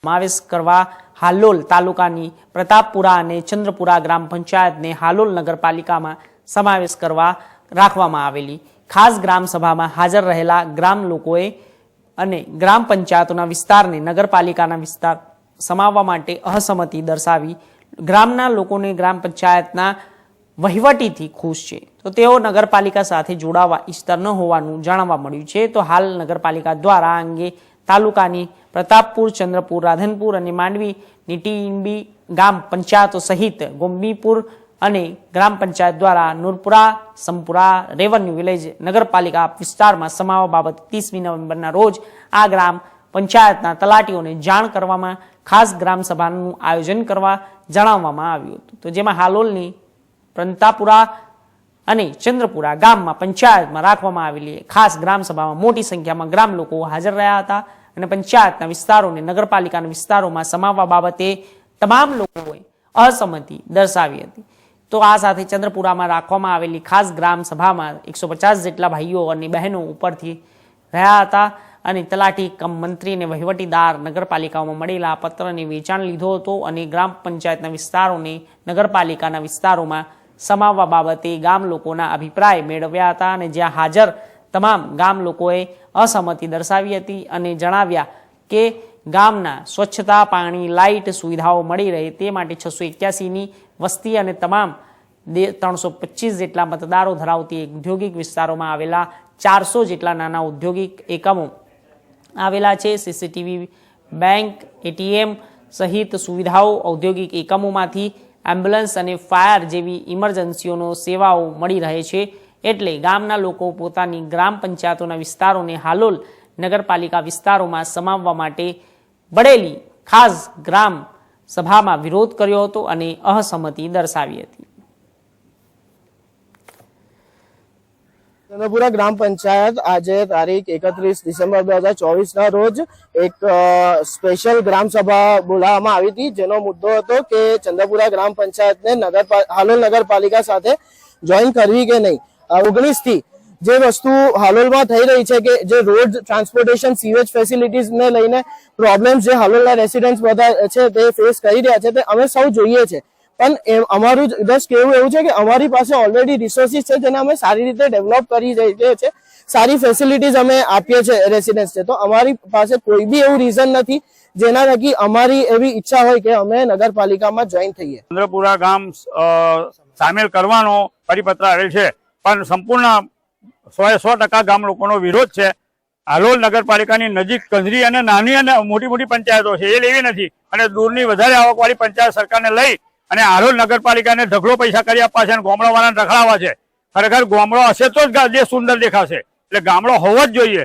સમાવેશ કરવા હાલોલ તાલુકાની પ્રતાપપુરા અને ચંદ્રપુરા ગ્રામ પંચાયતને હાલોલ નગરપાલિકામાં સમાવેશ કરવા રાખવામાં આવેલી ખાસ ગ્રામ સભામાં હાજર રહેલા ગ્રામ લોકોએ અને ગ્રામ પંચાયતોના વિસ્તારને નગરપાલિકાના વિસ્તાર સમાવવા માટે અસહમતિ દર્શાવી ગ્રામના લોકોને ગ્રામ પંચાયતના વહીવટીથી ખુશ છે. તો તેઓ નગરપાલિકા સાથે જોડાવા ઈચ્છતા ન હોવાનું જાણવા મળ્યું છે. તો હાલ નગરપાલિકા દ્વારા આ અંગે તાલુકાની પ્રતાપપુર, ચંદ્રપુર, રાધનપુર અને માંડવી નીટીંબી ગામ પંચાયતો સહિત ગોમ્બીપુર અને ગ્રામ પંચાયત દ્વારા નૂરપુરા, સંપુરા, રેવન્યુ વિલેજ, નગરપાલિકા વિસ્તારમાં સમાવવા બાબત ત્રીસમી નવેમ્બરના રોજ આ ગ્રામ પંચાયતના તલાટીઓને જાણ કરવામાં, ખાસ ગ્રામ સભાનું આયોજન કરવા જણાવવામાં આવ્યું હતું. તો જેમાં હાલોલની પ્રંતાપુરા અને ચંદ્રપુરા ગામમાં પંચાયતમાં રાખવામાં આવેલી ખાસ ગ્રામ સભામાં મોટી સંખ્યામાં ગ્રામ લોકો હાજર રહ્યા હતા. અને પંચાયતના વિસ્તારોને, નગરપાલિકાના વિસ્તારોમાં સમાવવા બાબતે તમામ લોકોએ અસંમતિ દર્શાવી હતી. તો આ સાથે ચંદ્રપુરામાં રાખવામાં આવેલી ખાસ ગ્રામ સભામાં એકસો પચાસ જેટલા ભાઈઓ અને બહેનો ઉપરથી રહ્યા હતા અને તલાટી કમ મંત્રી અને વહીવટીદાર નગરપાલિકાઓમાં મળેલા પત્રને વેચાણ લીધો હતો અને ગ્રામ પંચાયતના વિસ્તારોને નગરપાલિકાના વિસ્તારોમાં સમાવવા બાબતે ગામ લોકોના અભિપ્રાય મેળવ્યા હતા અને જ્યાં હાજર તમામ ગામ લોકોએ અસહમતિ દર્શાવી હતી અને જણાવ્યા કે ગામના સ્વચ્છતા, પાણી, લાઇટ સુવિધાઓ મળી રહે તે માટે છસો એક્યાસીની વસ્તી અને તમામ ત્રણસો પચીસ જેટલા મતદારો ધરાવતી ઔદ્યોગિક વિસ્તારોમાં આવેલા ચારસો જેટલા નાના ઔદ્યોગિક એકમો આવેલા છે. સીસીટીવી બેંક, એટીએમ સહિત સુવિધાઓ ઔદ્યોગિક એકમોમાંથી એમ્બ્યુલન્સ અને ફાયર જેવી ઇમરજન્સીઓનો સેવાઓ મળી રહે છે. એટલે ગામના લોકો પોતાની ગ્રામ પંચાયતોના વિસ્તારોને હાલોલ નગરપાલિકા વિસ્તારોમાં સમાવવા માટે બળેલી ખાસ ગ્રામ સભામાં વિરોધ કર્યો હતો અને અસહમતિ દર્શાવી હતી. ચંદ્રપુરા ગ્રામ પંચાયત આજે તારીખ એકત્રીસ ડિસેમ્બર બે હજાર ચોવીસ ના રોજ એક સ્પેશિયલ ગ્રામ સભા બોલાવવામાં આવી હતી. જેનો મુદ્દો હતો કે ચંદ્રપુરા ગ્રામ પંચાયતને નગર હાલોલ નગરપાલિકા સાથે જોઈન કરવી કે નહીં. ઓગણીસથી જે વસ્તુ હાલોલમાં થઈ રહી છે કે જે રોડ ટ્રાન્સપોર્ટેશન સીવેજ ફેસિલિટીઝ ને લઈને પ્રોબ્લેમ્સ જે હાલોલના રેસિડેન્ટ્સ બધા છે તે ફેસ કરી રહ્યા છે તે અમે સૌ જોઈએ છે. પણ અમારું બસ કેવું એવું છે કે અમારી પાસે ઓલરેડી રિસોર્સિસ છે જેને અમે સારી રીતે ડેવલપ કરી રહીએ છીએ સારી ફેસિલિટીઝ અમે આપીએ છીએ રેસિડેન્ટ્સ છે તો અમારી પાસે કોઈ બી એવું રીઝન નથી જેના થકી અમારી એવી ઈચ્છા હોય કે અમે નગરપાલિકામાં જોઈન થઈએ. ચંદ્રપુરા ગામ સામેલ કરવાનો પરિપત્ર આવેલ છે. પણ સંપૂર્ણ સો સો ટકા ગામ લોકોનો વિરોધ છે. હાલોલ નગરપાલિકાની નજીક કંજરી અને નાની અને મોટી મોટી પંચાયતો છે. એ લેવી નથી. અને દૂરની વધારે આવકવાળી પંચાયત સરકારને લઈ અને હાલોલ નગરપાલિકાને ઢગલો પૈસા કરી આપવા છે અને ગામડાવાળાને રખડાવવા છે. ખરેખર ગામડો હશે તો જ દેશ સુંદર દેખાશે. એટલે ગામડો હોવો જ જોઈએ.